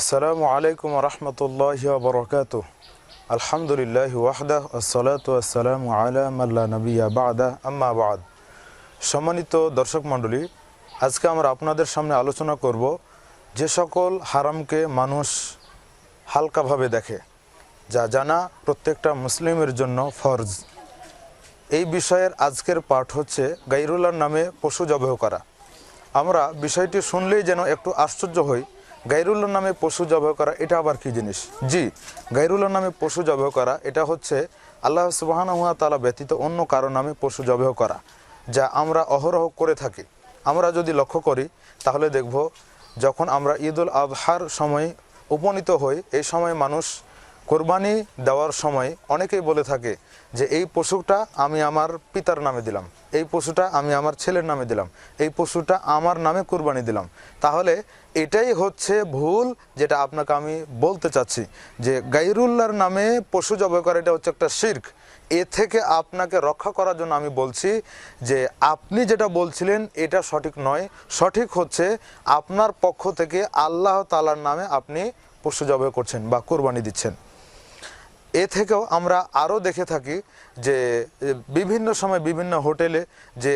আসসালামু আলাইকুম রহমতুল্লাহ বরকাত আলহামদুলিল্লাহ ওয়াহদা আসসালাতু আসসালামু আলা মাল্লা নবিয়া বাদা, আম্মা সম্মানিত দর্শক মণ্ডলী, আজকে আমরা আপনাদের সামনে আলোচনা করব যে সকল হারামকে মানুষ হালকাভাবে দেখে, যা জানা প্রত্যেকটা মুসলিমের জন্য ফরজ। এই বিষয়ের আজকের পাঠ হচ্ছে গাইরুল্লার নামে পশু জবেহ করা। আমরা বিষয়টি শুনলেই যেন একটু আশ্চর্য হই গাইরুল্লাহ নামে পশু জবাই করা, এটা আবার কি জিনিস? জি, গাইরুল্লাহ নামে পশু জবেহ করা, এটা হচ্ছে আল্লাহ সুবাহানুয়া তালা ব্যতীত অন্য কারও নামে পশু জবাই করা, যা আমরা অহরহ করে থাকি। আমরা যদি লক্ষ্য করি, তাহলে দেখব যখন আমরা ঈদুল আজহার সময় উপনীত হই, এই সময় মানুষ কোরবানি দেওয়ার সময় অনেকেই বলে থাকে যে, এই পশুটা আমি আমার পিতার নামে দিলাম, এই পশুটা আমি আমার ছেলের নামে দিলাম, এই পশুটা আমার নামে কোরবানি দিলাম। তাহলে এটাই হচ্ছে ভুল যেটা আপনাকে আমি বলতে চাচ্ছি যে, গাইরুল্লাহর নামে পশু জবাই করা এটা হচ্ছে একটা শির্ক। এ থেকে আপনাকে রক্ষা করার জন্য আমি বলছি যে, আপনি যেটা বলছিলেন এটা সঠিক নয়। সঠিক হচ্ছে আপনার পক্ষ থেকে আল্লাহ তালার নামে আপনি পশু জবাই করছেন বা কোরবানি দিচ্ছেন। এ থেকেও আমরা আরও দেখে থাকি যে বিভিন্ন সময় বিভিন্ন হোটেলে যে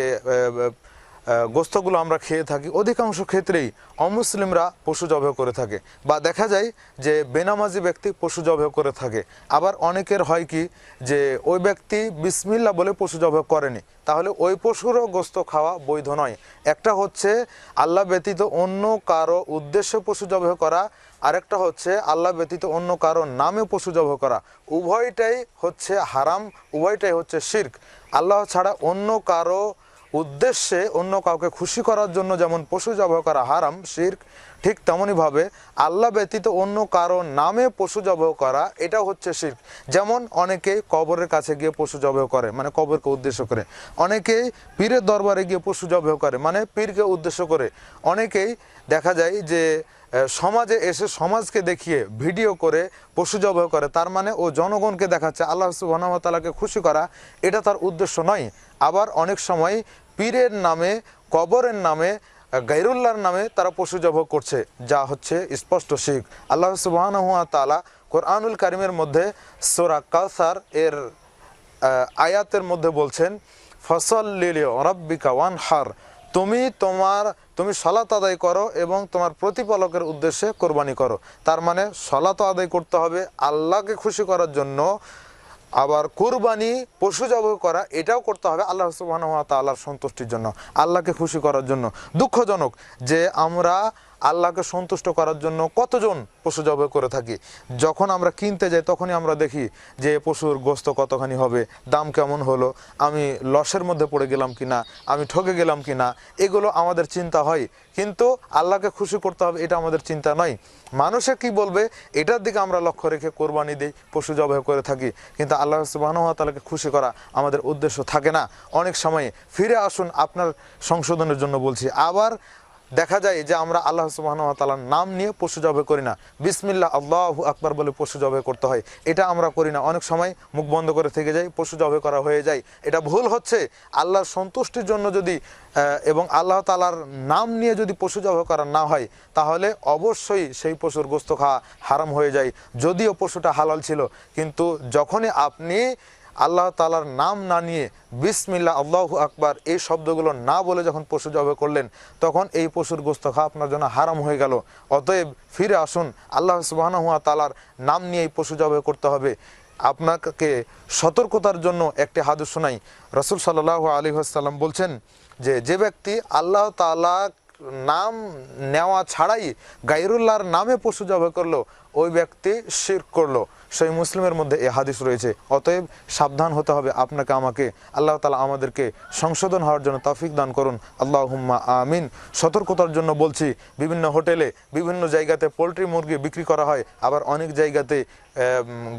গোস্তগুলো আমরা খেয়ে থাকি। অধিকাংশ ক্ষেত্রেই অমুসলিমরা পশু জবেহ করে থাকে। বা দেখা যায় যে বেনামাজি ব্যক্তি পশু জবেহ করে থাকে। আবার অনেকের হয় কি যে ওই ব্যক্তি বিসমিল্লা বলে পশু জবেহ করেনি। তাহলে ওই পশুরও গোস্ত খাওয়া বৈধ নয়। একটা হচ্ছে আল্লাহ ব্যতীত অন্য কারও উদ্দেশ্যে পশু জবেহ করা। আরেকটা হচ্ছে আল্লাহ ব্যতীত অন্য কারও নামে পশু জব করা। উভয়টাই হচ্ছে হারাম, উভয়টাই হচ্ছে শির্ক। আল্লাহ ছাড়া অন্য কারও উদ্দেশ্যে অন্য কাউকে খুশি করার জন্য যেমন পশু জবাহ করা হারাম, শির্ক, ঠিক তেমনইভাবে আল্লাহ ব্যতীত অন্য কারও নামে পশু জবাহ করা এটা হচ্ছে শির্ক। যেমন অনেকেই কবরের কাছে গিয়ে পশু জবাহ করে মানে কবরকে উদ্দেশ্য করে। অনেকেই পীরের দরবারে গিয়ে পশু জবাহ করে মানে পীরকে উদ্দেশ্য করে। অনেকেই দেখা যায় যে সমাজে এসে সমাজকে দেখিয়ে ভিডিও করে পশু জবাহ করে, তার মানে ও জনগণকে দেখাচ্ছে, আল্লাহ সুবাহতালাকে খুশি করা, এটা তার উদ্দেশ্য নয়। আবার অনেক সময় পীরের নামে, কবরের নামে, গাইরুল্লাহর নামে তারা পশু জবাহ করছে, যা হচ্ছে স্পষ্ট শিখ। আল্লাহ সুবাহ তালা কোরআনুল কারিমের মধ্যে সোরা কাউসার এর আয়াতের মধ্যে বলছেন, ফসল লিলিও রব্বিকা ওয়ান হার তুমি তোমার, তুমি সলাত আদায় করো এবং তোমার প্রতিপালকের উদ্দেশ্যে কোরবানি করো। তার মানে সলাত আদায় করতে হবে আল্লাহকে খুশি করার জন্য আবার কুরবানি, পশু জবাই করা, এটাও করতে হবে আল্লাহ সুবাহ তাল্লাহর সন্তুষ্টির জন্য, আল্লাহকে খুশি করার জন্য। দুঃখজনক যে আমরা আল্লাহকে সন্তুষ্ট করার জন্য কতজন পশু জবাই করে থাকি। যখন আমরা কিনতে যাই, তখনই আমরা দেখি যে পশুর গোস্ত কতখানি হবে, দাম কেমন হলো, আমি লসের মধ্যে পড়ে গেলাম কিনা, আমি ঠকে গেলাম কিনা, এগুলো আমাদের চিন্তা হয়। কিন্তু আল্লাহকে খুশি করতে হবে, এটা আমাদের চিন্তা নয়। মানুষে কি বলবে, এটার দিকে আমরা লক্ষ্য রেখে কোরবানি দিই, পশু জবাই করে থাকি। কিন্তু আল্লাহ সুবাহতালাকে খুশি করা আমাদের উদ্দেশ্য থাকে না। অনেক সময় ফিরে আসুন আপনার সংশোধনের জন্য বলছি, আবার দেখা যায় যে আমরা আল্লাহ সুবাহতালার নাম নিয়ে পশু জবে করি না। বিসমিল্লা আল্লাহ আকবার বলে পশু জবে করতে হয়। এটা আমরা করি না। অনেক সময় মুখ বন্ধ করে থেকে যাই, পশু জবে করা হয়ে যায়। এটা ভুল হচ্ছে। আল্লাহর সন্তুষ্টির জন্য যদি এবং আল্লাহ তালার নাম নিয়ে যদি পশু জবে করা না হয়, তাহলে অবশ্যই সেই পশুর গোস্ত খাওয়া হারাম হয়ে যায়। যদিও পশুটা হালাল ছিল, কিন্তু যখনই আপনি আল্লাহ তালার নাম না নিয়ে বিসমিল্লা আল্লাহ আকবার এই শব্দগুলো না বলে যখন পশু জবে করলেন, তখন এই পশুর গোস্ত খাওয়া আপনার জন্য হারাম হয়ে গেল। অতএব ফিরে আসুন, আল্লাহ সুবাহানুয়া তালার নাম নিয়ে এই পশু জবে করতে হবে। আপনাকে সতর্কতার জন্য একটি হাদুস শোনাই। রসুল সাল্লাহ আলী আসাল্লাম বলছেন যে যে ব্যক্তি আল্লাহ তালা নাম নেওয়া ছাড়াই গাইরুল্লাহর নামে পশু জবে করল ওই ব্যক্তি শির করল। সেই মুসলিমের মধ্যে এ হাদিস রয়েছে। অতএব সাবধান হতে হবে আপনাকে, আমাকে। আল্লাহ তালা আমাদেরকে সংশোধন হওয়ার জন্য তফিক দান করুন। আল্লাহ হুম্মা আমিন। সতর্কতার জন্য বলছি, বিভিন্ন হোটেলে, বিভিন্ন জায়গাতে পোলট্রি মুরগি বিক্রি করা হয়। আবার অনেক জায়গাতে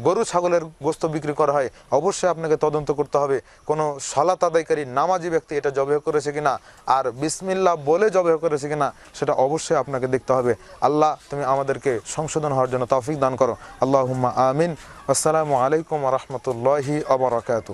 গরু, ছাগলের গোস্ত বিক্রি করা হয়। অবশ্যই আপনাকে তদন্ত করতে হবে। কোনো সলাত আদায়কারী, নামাজি ব্যক্তি এটা জবেহ করেছে কিনা? আর বিসমিল্লা বলে জবেহ করেছে কিনা? সেটা অবশ্যই আপনাকে দেখতে হবে। আল্লাহ, তুমি আমাদেরকে সংশোধন হওয়ার জন্য তৌফিক দান করো। আল্লাহ আমিন। আসসালামু আলাইকুম রহমতুল্লাহি আবরাকাতু